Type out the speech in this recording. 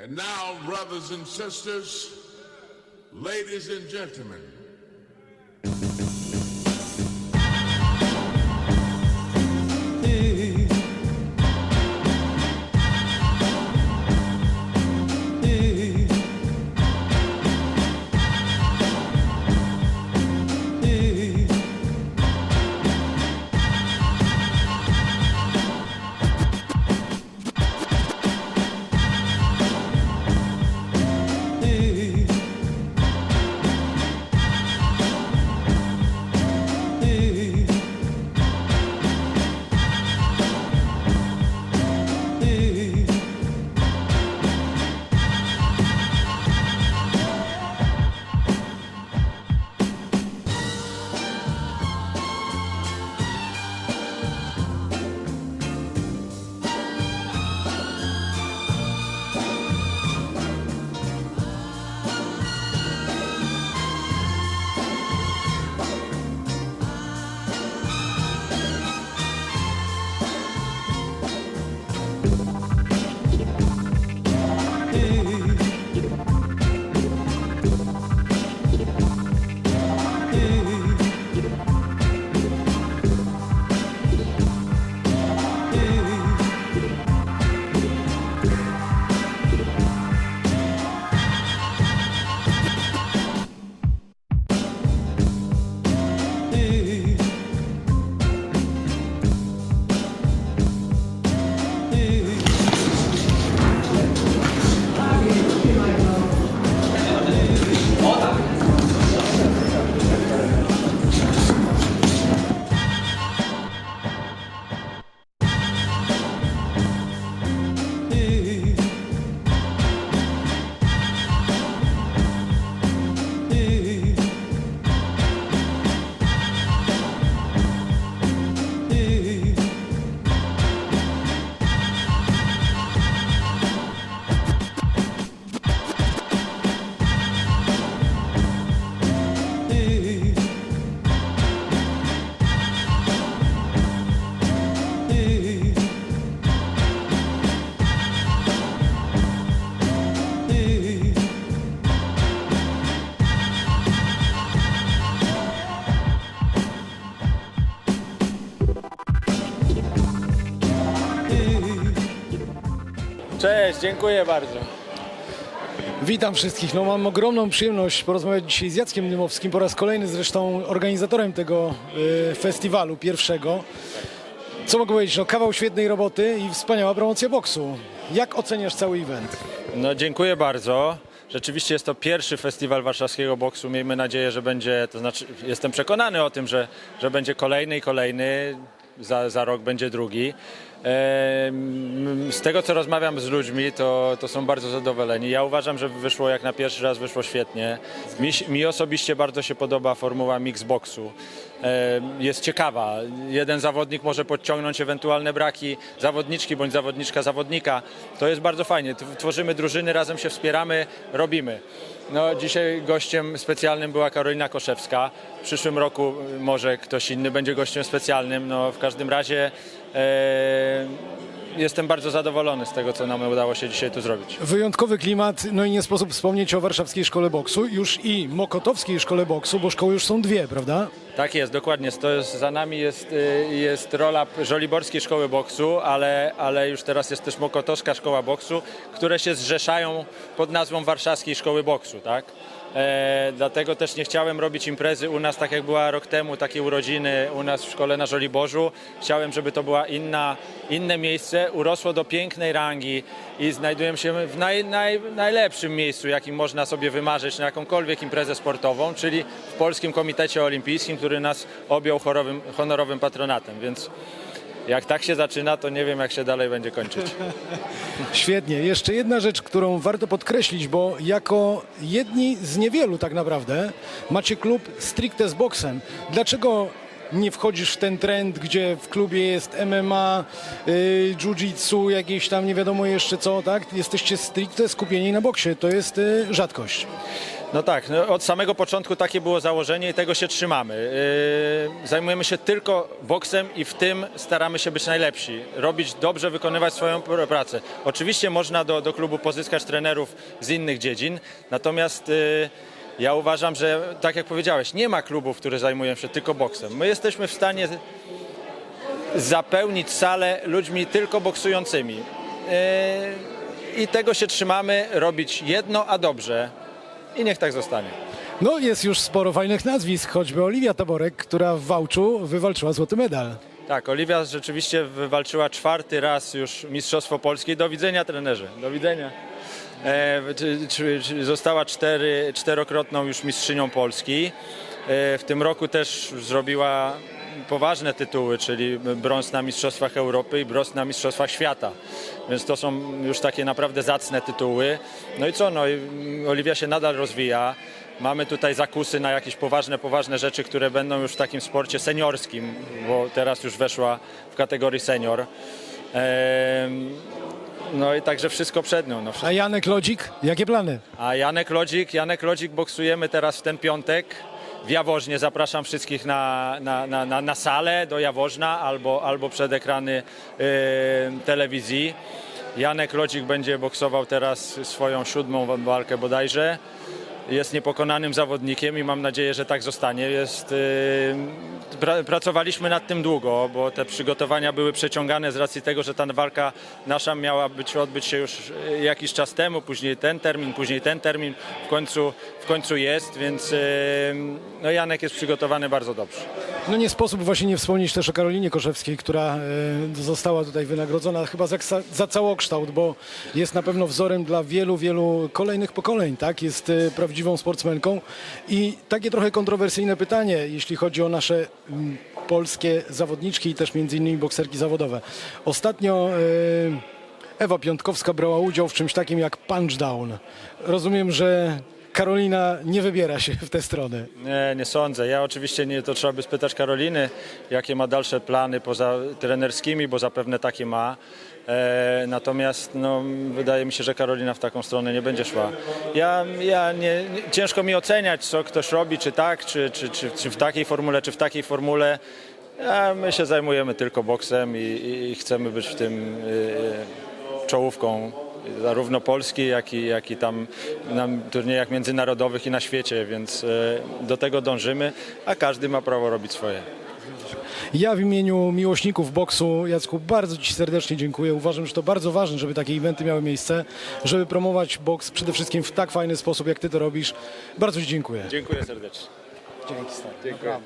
And now, brothers and sisters, ladies and gentlemen, Cześć, dziękuję bardzo. Witam wszystkich. No, mam ogromną przyjemność porozmawiać dzisiaj z Jackiem Dymowskim, po raz kolejny zresztą organizatorem tego y, festiwalu pierwszego. Co mogę powiedzieć? No, kawał świetnej roboty i wspaniała promocja boksu. Jak oceniasz cały event? No dziękuję bardzo. Rzeczywiście jest to pierwszy festiwal warszawskiego boksu. Miejmy nadzieję, że będzie, to znaczy jestem przekonany o tym, że, że będzie kolejny i kolejny. Za, za rok będzie drugi. Z tego, co rozmawiam z ludźmi, to, to są bardzo zadowoleni. Ja uważam, że wyszło jak na pierwszy raz, wyszło świetnie. Mi, mi osobiście bardzo się podoba formuła mixboxu. Jest ciekawa. Jeden zawodnik może podciągnąć ewentualne braki zawodniczki bądź zawodniczka zawodnika. To jest bardzo fajnie. Tworzymy drużyny, razem się wspieramy, robimy. No, dzisiaj gościem specjalnym była Karolina Koszewska. W przyszłym roku y, może ktoś inny będzie gościem specjalnym. No, w każdym razie jestem bardzo zadowolony z tego, co nam udało się dzisiaj tu zrobić. Wyjątkowy klimat, no i nie sposób wspomnieć o Warszawskiej Szkole Boksu, już i Mokotowskiej Szkole Boksu, bo szkoły już są dwie, prawda? Tak jest, dokładnie. To jest, za nami jest, y, jest rola Żoliborskiej Szkoły Boksu, ale, ale już teraz jest też Mokotowska Szkoła Boksu, które się zrzeszają pod nazwą Warszawskiej Szkoły Boksu, tak? E, dlatego też nie chciałem robić imprezy u nas tak jak była rok temu, takie urodziny u nas w szkole na Żoliborzu. Chciałem, żeby to była inna, inne miejsce, urosło do pięknej rangi i znajdujemy się w naj, naj, najlepszym miejscu, jakim można sobie wymarzyć na jakąkolwiek imprezę sportową, czyli w Polskim Komitecie Olimpijskim, który nas objął chorowym, honorowym patronatem, więc jak tak się zaczyna, to nie wiem jak się dalej będzie kończyć. Świetnie. Jeszcze jedna rzecz, którą warto podkreślić, bo jako jedni z niewielu tak naprawdę macie klub stricte z boksem. Dlaczego nie wchodzisz w ten trend, gdzie w klubie jest MMA, y, jiu-jitsu, jakieś tam nie wiadomo jeszcze co, tak? Jesteście stricte skupieni na boksie. To jest y, rzadkość. No tak, no od samego początku takie było założenie i tego się trzymamy. Yy, Zajmujemy się tylko boksem i w tym staramy się być najlepsi. Robić dobrze, wykonywać swoją pr- pracę. Oczywiście można do, do klubu pozyskać trenerów z innych dziedzin, natomiast yy, ja uważam, że tak jak powiedziałeś, nie ma klubów, które zajmują się tylko boksem. My jesteśmy w stanie zapełnić salę ludźmi tylko boksującymi. Yy, I tego się trzymamy, robić jedno, a dobrze. I niech tak zostanie. No jest już sporo fajnych nazwisk, choćby Oliwia Taborek, która w Wałczu wywalczyła złoty medal. Tak, Oliwia rzeczywiście wywalczyła czwarty raz już Mistrzostwo Polskie. Do widzenia trenerze, do widzenia. Została cztery, czterokrotną już mistrzynią Polski. E, w tym roku też zrobiła poważne tytuły, czyli brąz na Mistrzostwach Europy i brąz na Mistrzostwach Świata. Więc to są już takie naprawdę zacne tytuły. No i co, no, Oliwia się nadal rozwija. Mamy tutaj zakusy na jakieś poważne, poważne rzeczy, które będą już w takim sporcie seniorskim, bo teraz już weszła w kategorii senior. No i także wszystko przed nią. No, wszystko. A Janek Lodzik, jakie plany? A Janek Lodzik, Janek Lodzik boksujemy teraz w ten piątek w Jaworznie. Zapraszam wszystkich na, na, na, na, na salę do Jaworzna albo, albo przed ekrany y, telewizji. Janek Lodzik będzie boksował teraz swoją siódmą walkę bodajże. Jest niepokonanym zawodnikiem i mam nadzieję, że tak zostanie. Jest, y, pra, pracowaliśmy nad tym długo, bo te przygotowania były przeciągane z racji tego, że ta walka nasza miała być, odbyć się już y, jakiś czas temu, później ten termin, później ten termin. W końcu, w końcu jest, więc y, no Janek jest przygotowany bardzo dobrze. No nie sposób właśnie nie wspomnieć też o Karolinie Koszewskiej, która e, została tutaj wynagrodzona chyba za, za całokształt, bo jest na pewno wzorem dla wielu, wielu kolejnych pokoleń, tak? Jest e, prawdziwą sportsmenką. I takie trochę kontrowersyjne pytanie, jeśli chodzi o nasze polskie zawodniczki i też między innymi bokserki zawodowe. Ostatnio e, Ewa Piątkowska brała udział w czymś takim jak punchdown. Rozumiem, że Karolina nie wybiera się w tę stronę. Nie, nie sądzę. Ja oczywiście nie, to trzeba by spytać Karoliny, jakie ma dalsze plany poza trenerskimi, bo zapewne takie ma. E, natomiast no, wydaje mi się, że Karolina w taką stronę nie będzie szła. Ja, ja nie, nie, ciężko mi oceniać, co ktoś robi, czy tak, czy, czy, czy, czy w takiej formule, czy w takiej formule. A my się zajmujemy tylko boksem i, i, chcemy być w tym y, czołówką zarówno Polski, jak i, jak i tam na turniejach międzynarodowych i na świecie, więc e, do tego dążymy, a każdy ma prawo robić swoje. Ja w imieniu miłośników boksu, Jacku, bardzo Ci serdecznie dziękuję. Uważam, że to bardzo ważne, żeby takie eventy miały miejsce, żeby promować boks przede wszystkim w tak fajny sposób, jak Ty to robisz. Bardzo Ci dziękuję. Dziękuję serdecznie. Dzięki, stary. Dziękuję.